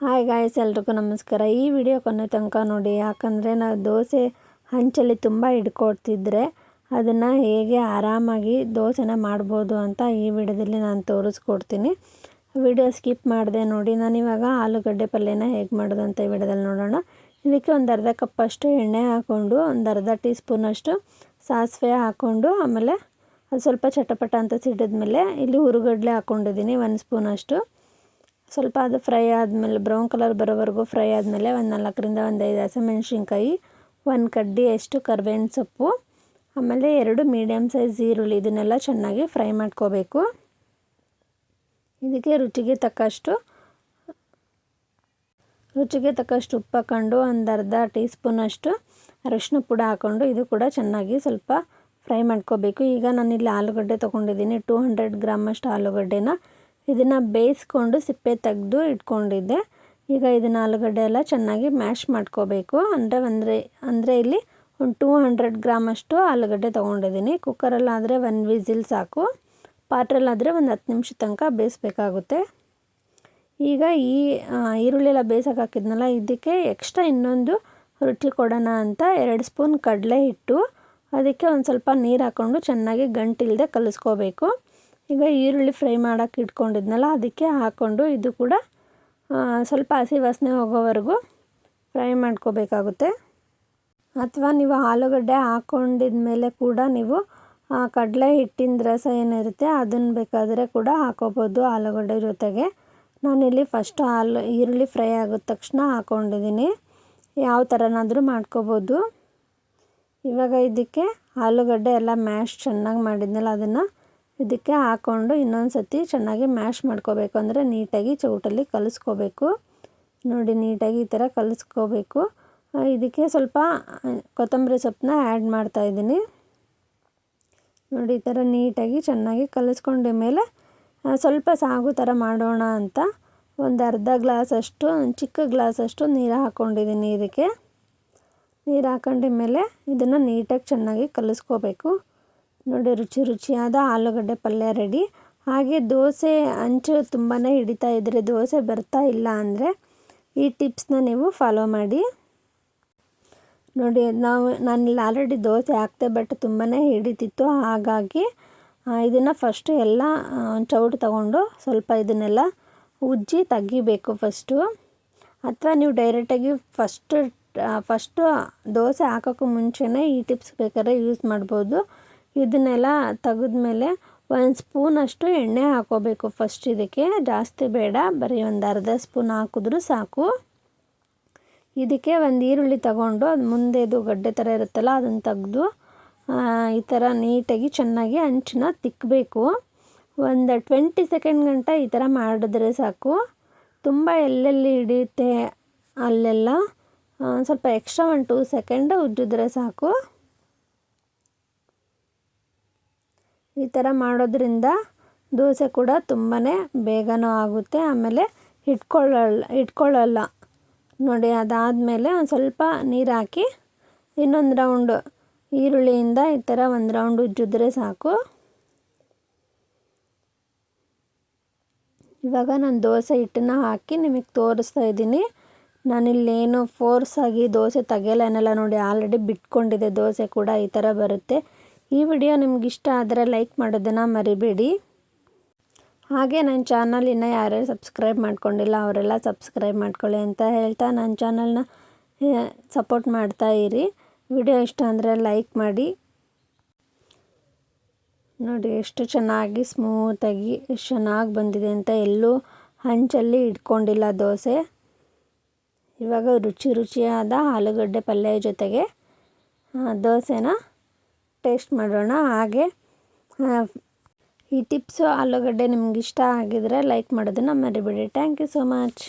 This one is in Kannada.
ಹಾಯ್ ಗಾಯ್ಸ್, ಎಲ್ರಿಗೂ ನಮಸ್ಕಾರ. ಈ ವಿಡಿಯೋ ಕೊನೆ ತನಕ ನೋಡಿ, ಯಾಕಂದರೆ ನಾವು ದೋಸೆ ಹಂಚಲ್ಲಿ ತುಂಬ ಹಿಡ್ಕೊಡ್ತಿದ್ರೆ ಅದನ್ನು ಹೇಗೆ ಆರಾಮಾಗಿ ದೋಸೆನ ಮಾಡ್ಬೋದು ಅಂತ ಈ ವಿಡಿಯೋದಲ್ಲಿ ನಾನು ತೋರಿಸ್ಕೊಡ್ತೀನಿ. ವಿಡಿಯೋ ಸ್ಕಿಪ್ ಮಾಡಿದೆ ನೋಡಿ, ನಾನು ಇವಾಗ ಆಲೂಗಡ್ಡೆ ಪಲ್ಯನ ಹೇಗೆ ಮಾಡೋದು ಅಂತ ಈ ವಿಡಿಯೋದಲ್ಲಿ ನೋಡೋಣ. ಇದಕ್ಕೆ ಒಂದು ಅರ್ಧ ಕಪ್ಪಷ್ಟು ಎಣ್ಣೆ ಹಾಕ್ಕೊಂಡು ಒಂದು ಅರ್ಧ ಟೀ ಸ್ಪೂನಷ್ಟು ಸಾಸಿವೆ ಹಾಕ್ಕೊಂಡು ಆಮೇಲೆ ಅದು ಸ್ವಲ್ಪ ಚಟಪಟ ಅಂತ ಸಿಡಿದ್ಮೇಲೆ ಇಲ್ಲಿ ಹುರುಗಡ್ಲೆ ಹಾಕ್ಕೊಂಡಿದ್ದೀನಿ ಒಂದು ಸ್ಪೂನಷ್ಟು ಸ್ವಲ್ಪ ಅದು ಫ್ರೈ ಆದಮೇಲೆ, ಬ್ರೌನ್ ಕಲರ್ ಬರೋವರೆಗೂ ಫ್ರೈ ಆದಮೇಲೆ ಒಂದು ನಾಲ್ಕರಿಂದ ಒಂದು ಐದು ಹಸಿಮೆಣ್ಸಿನ್ಕಾಯಿ, ಒಂದು ಕಡ್ಡಿ ಅಷ್ಟು ಕರ್ಬೇವಿನ ಸೊಪ್ಪು, ಆಮೇಲೆ ಎರಡು ಮೀಡಿಯಮ್ ಸೈಜ್ ಈರುಳ್ಳಿ ಇದನ್ನೆಲ್ಲ ಚೆನ್ನಾಗಿ ಫ್ರೈ ಮಾಡ್ಕೋಬೇಕು. ಇದಕ್ಕೆ ರುಚಿಗೆ ತಕ್ಕಷ್ಟು ರುಚಿಗೆ ತಕ್ಕಷ್ಟು ಉಪ್ಪು ಹಾಕ್ಕೊಂಡು ಒಂದು ಅರ್ಧ ಟೀ ಸ್ಪೂನಷ್ಟು ಅರಶಿನ ಪುಡ ಹಾಕ್ಕೊಂಡು ಇದು ಕೂಡ ಚೆನ್ನಾಗಿ ಸ್ವಲ್ಪ ಫ್ರೈ ಮಾಡ್ಕೋಬೇಕು. ಈಗ ನಾನಿಲ್ಲಿ ಆಲೂಗಡ್ಡೆ ತೊಗೊಂಡಿದ್ದೀನಿ ಟೂ ಹಂಡ್ರೆಡ್ ಗ್ರಾಮಷ್ಟು ಆಲೂಗಡ್ಡೆನ ಇದನ್ನು ಬೇಯಿಸ್ಕೊಂಡು ಸಿಪ್ಪೆ ತೆಗೆದು ಇಟ್ಕೊಂಡಿದ್ದೆ. ಈಗ ಇದನ್ನು ಆಲೂಗಡ್ಡೆ ಎಲ್ಲ ಚೆನ್ನಾಗಿ ಮ್ಯಾಶ್ ಮಾಡ್ಕೋಬೇಕು. ಅಂದರೆ ಅಂದರೆ ಅಂದರೆ ಇಲ್ಲಿ ಒಂದು ಟೂ ಹಂಡ್ರೆಡ್ ಗ್ರಾಮಷ್ಟು ಆಲೂಗಡ್ಡೆ ತೊಗೊಂಡಿದ್ದೀನಿ. ಕುಕ್ಕರಲ್ಲಾದರೆ ಒನ್ ವಿಸಿಲ್ ಸಾಕು. ಪಾತ್ರೆಲ್ಲಾದರೆ ಒಂದು ಹತ್ತು ನಿಮಿಷ ತನಕ ಬೇಯಿಸ್ಬೇಕಾಗುತ್ತೆ. ಈಗ ಈ ಈರುಳ್ಳಿ ಎಲ್ಲ ಬೇಯಿಸೋಕೆ ಹಾಕಿದ್ನಲ್ಲ, ಇದಕ್ಕೆ ಎಕ್ಸ್ಟ್ರಾ ಇನ್ನೊಂದು ರುಚಿ ಕೊಡೋಣ ಅಂತ ಎರಡು ಸ್ಪೂನ್ ಕಡಲೆ ಹಿಟ್ಟು. ಅದಕ್ಕೆ ಒಂದು ಸ್ವಲ್ಪ ನೀರು ಹಾಕ್ಕೊಂಡು ಚೆನ್ನಾಗಿ ಗಂಟಿಲ್ಲದೆ ಕಲಿಸ್ಕೋಬೇಕು. ಈಗ ಈರುಳ್ಳಿ ಫ್ರೈ ಮಾಡೋಕ್ಕೆ ಇಟ್ಕೊಂಡಿದ್ನಲ್ಲ, ಅದಕ್ಕೆ ಹಾಕ್ಕೊಂಡು ಇದು ಕೂಡ ಸ್ವಲ್ಪ ಹಸಿ ವಾಸನೆ ಹೋಗೋವರೆಗೂ ಫ್ರೈ ಮಾಡ್ಕೋಬೇಕಾಗುತ್ತೆ. ಅಥವಾ ನೀವು ಆಲೂಗಡ್ಡೆ ಹಾಕ್ಕೊಂಡಿದ ಮೇಲೆ ಕೂಡ ನೀವು ಕಡಲೆ ಹಿಟ್ಟಿನ ರಸ ಏನಿರುತ್ತೆ ಅದನ್ನು ಬೇಕಾದರೆ ಕೂಡ ಹಾಕೋಬೋದು ಆಲೂಗಡ್ಡೆ ಜೊತೆಗೆ. ನಾನಿಲ್ಲಿ ಫಸ್ಟ್ ಆಲು, ಈರುಳ್ಳಿ ಫ್ರೈ ಆಗಿದ ತಕ್ಷಣ ಹಾಕ್ಕೊಂಡಿದ್ದೀನಿ ಯಾವ ಥರನಾದರೂ ಮಾಡ್ಕೋಬೋದು. ಇವಾಗ ಇದಕ್ಕೆ ಆಲೂಗಡ್ಡೆ ಎಲ್ಲ ಮ್ಯಾಶ್ ಚೆನ್ನಾಗಿ ಮಾಡಿದ್ನಲ್ಲ, ಅದನ್ನು ಇದಕ್ಕೆ ಹಾಕ್ಕೊಂಡು ಇನ್ನೊಂದು ಸತಿ ಚೆನ್ನಾಗಿ ಮ್ಯಾಶ್ ಮಾಡ್ಕೋಬೇಕು. ಅಂದರೆ ನೀಟಾಗಿ ಚೌಟಲ್ಲಿ ಕಲಿಸ್ಕೋಬೇಕು. ನೋಡಿ, ನೀಟಾಗಿ ಈ ಥರ ಕಲಿಸ್ಕೋಬೇಕು. ಇದಕ್ಕೆ ಸ್ವಲ್ಪ ಕೊತ್ತಂಬರಿ ಸೊಪ್ಪನ್ನ ಆ್ಯಡ್ ಮಾಡ್ತಾಯಿದ್ದೀನಿ ನೋಡಿ, ಈ ಥರ ನೀಟಾಗಿ ಚೆನ್ನಾಗಿ ಕಲಿಸ್ಕೊಂಡ ಮೇಲೆ ಸ್ವಲ್ಪ ಸಾಗು ಥರ ಮಾಡೋಣ ಅಂತ ಒಂದು ಅರ್ಧ ಗ್ಲಾಸಷ್ಟು ಚಿಕ್ಕ ಗ್ಲಾಸಷ್ಟು ನೀರು ಹಾಕ್ಕೊಂಡಿದ್ದೀನಿ ಇದಕ್ಕೆ. ನೀರು ಹಾಕೊಂಡ ಮೇಲೆ ಇದನ್ನು ನೀಟಾಗಿ ಚೆನ್ನಾಗಿ ಕಲಿಸ್ಕೋಬೇಕು. ನೋಡಿ, ರುಚಿ ರುಚಿಯಾದ ಆಲೂಗಡ್ಡೆ ಪಲ್ಯ ರೆಡಿ ಹಾಗೆ ದೋಸೆ ಅಂಚು ತುಂಬಾ ಹಿಡಿತಾ ಇದ್ದರೆ ದೋಸೆ ಬರ್ತಾ ಇಲ್ಲ ಅಂದರೆ ಈ ಟಿಪ್ಸ್ನ ನೀವು ಫಾಲೋ ಮಾಡಿ. ನೋಡಿ, ನಾವು ನಾನಿಲ್ಲಿ ಆಲ್ರೆಡಿ ದೋಸೆ ಹಾಕ್ತೆ ಬಟ್ ತುಂಬಾ ಹಿಡಿತಿತ್ತು. ಹಾಗಾಗಿ ಇದನ್ನು ಫಸ್ಟು ಎಲ್ಲ ಚೌಟು ತಗೊಂಡು ಸ್ವಲ್ಪ ಇದನ್ನೆಲ್ಲ ಉಜ್ಜಿ ತೆಗಿಬೇಕು ಫಸ್ಟು ಅಥವಾ ನೀವು ಡೈರೆಕ್ಟಾಗಿ ಫಸ್ಟ್ ಫಸ್ಟು ದೋಸೆ ಹಾಕೋಕ್ಕೂ ಮುಂಚೆನೇ ಈ ಟಿಪ್ಸ್ ಬೇಕಾದ್ರೆ ಯೂಸ್ ಮಾಡ್ಬೋದು. ಇದನ್ನೆಲ್ಲ ತೆಗೆದ್ಮೇಲೆ ಒಂದು ಸ್ಪೂನಷ್ಟು ಎಣ್ಣೆ ಹಾಕೋಬೇಕು. ಫಸ್ಟ್ ಇದಕ್ಕೆ ಜಾಸ್ತಿ ಬೇಡ, ಬರೀ ಒಂದು ಅರ್ಧ ಸ್ಪೂನ್ ಹಾಕಿದ್ರೂ ಸಾಕು. ಇದಕ್ಕೆ ಒಂದು ಈರುಳ್ಳಿ ತಗೊಂಡು ಅದು ಮುಂದೆದು ಗಡ್ಡೆ ಥರ ಇರುತ್ತಲ್ಲ, ಅದನ್ನು ತೆಗೆದು ಈ ಥರ ನೀಟಾಗಿ ಚೆನ್ನಾಗಿ ಹಂಚಿನ ತಿಕ್ಕಬೇಕು ಒಂದು ಟ್ವೆಂಟಿ ಸೆಕೆಂಡ್ ಗಂಟ ಈ ಥರ ಮಾಡಿದ್ರೆ ಸಾಕು. ತುಂಬ ಎಲ್ಲೆಲ್ಲಿ ಹಿಡಿಯುತ್ತೆ ಅಲ್ಲೆಲ್ಲ ಸ್ವಲ್ಪ ಎಕ್ಸ್ಟ್ರಾ ಒಂದು ಟೂ ಸೆಕೆಂಡ್ ಉಜ್ಜಿದ್ರೆ ಸಾಕು. ಈ ಥರ ಮಾಡೋದ್ರಿಂದ ದೋಸೆ ಕೂಡ ತುಂಬಾ ಬೇಗನೂ ಆಗುತ್ತೆ, ಆಮೇಲೆ ಇಟ್ಕೊಳ್ಳಲ್ಲ ಇಟ್ಕೊಳ್ಳಲ್ಲ ನೋಡಿ, ಅದಾದಮೇಲೆ ಒಂದು ಸ್ವಲ್ಪ ನೀರು ಹಾಕಿ ಇನ್ನೊಂದು ರೌಂಡು ಈರುಳ್ಳಿಯಿಂದ ಈ ಥರ ಒಂದು ರೌಂಡ್ ಉಜ್ಜಿದ್ರೆ ಸಾಕು. ಇವಾಗ ನಾನು ದೋಸೆ ಹಿಟ್ಟನ್ನ ಹಾಕಿ ನಿಮಗೆ ತೋರಿಸ್ತಾ ಇದ್ದೀನಿ. ನಾನಿಲ್ಲೇನು ಫೋರ್ಸಾಗಿ ದೋಸೆ ತೆಗೆಯಲ್ಲ, ಏನಲ್ಲ ನೋಡಿ ಆಲ್ರೆಡಿ ಬಿಟ್ಕೊಂಡಿದೆ, ದೋಸೆ ಕೂಡ ಈ ಥರ ಬರುತ್ತೆ. ಈ ವಿಡಿಯೋ ನಿಮ್ಗೆ ಇಷ್ಟ ಆದರೆ ಲೈಕ್ ಮಾಡೋದನ್ನು ಮರಿಬೇಡಿ. ಹಾಗೆ ನನ್ನ ಚಾನಲ್ ಇನ್ನೂ ಯಾರ್ಯಾರು ಸಬ್ಸ್ಕ್ರೈಬ್ ಮಾಡ್ಕೊಂಡಿಲ್ಲ ಅವರೆಲ್ಲ ಸಬ್ಸ್ಕ್ರೈಬ್ ಮಾಡ್ಕೊಳ್ಳಿ ಅಂತ ಹೇಳ್ತಾ ನನ್ನ ಚಾನಲ್ನ ಸಪೋರ್ಟ್ ಮಾಡ್ತಾ ಇರಿ. ವಿಡಿಯೋ ಇಷ್ಟ ಅಂದರೆ ಲೈಕ್ ಮಾಡಿ. ನೋಡಿ ಎಷ್ಟು ಚೆನ್ನಾಗಿ ಸ್ಮೂತಾಗಿ, ಎಷ್ಟು ಚೆನ್ನಾಗಿ ಬಂದಿದೆ ಅಂತ ಎಲ್ಲೂ ಹಂಚಲ್ಲಿ ಇಟ್ಕೊಂಡಿಲ್ಲ ದೋಸೆ. ಇವಾಗ ರುಚಿ ರುಚಿಯಾದ ಆಲೂಗಡ್ಡೆ ಪಲ್ಯ ಜೊತೆಗೆ ದೋಸೆನ ಟೇಸ್ಟ್ ಮಾಡೋಣ. ಹಾಗೆ ಈ ಟಿಪ್ಸು ಆಲೂಗಡ್ಡೆ ನಿಮ್ಗೆ ಇಷ್ಟ ಆಗಿದರೆ ಲೈಕ್ ಮಾಡೋದನ್ನು ಮರಿಬೇಡಿ. Thank you so much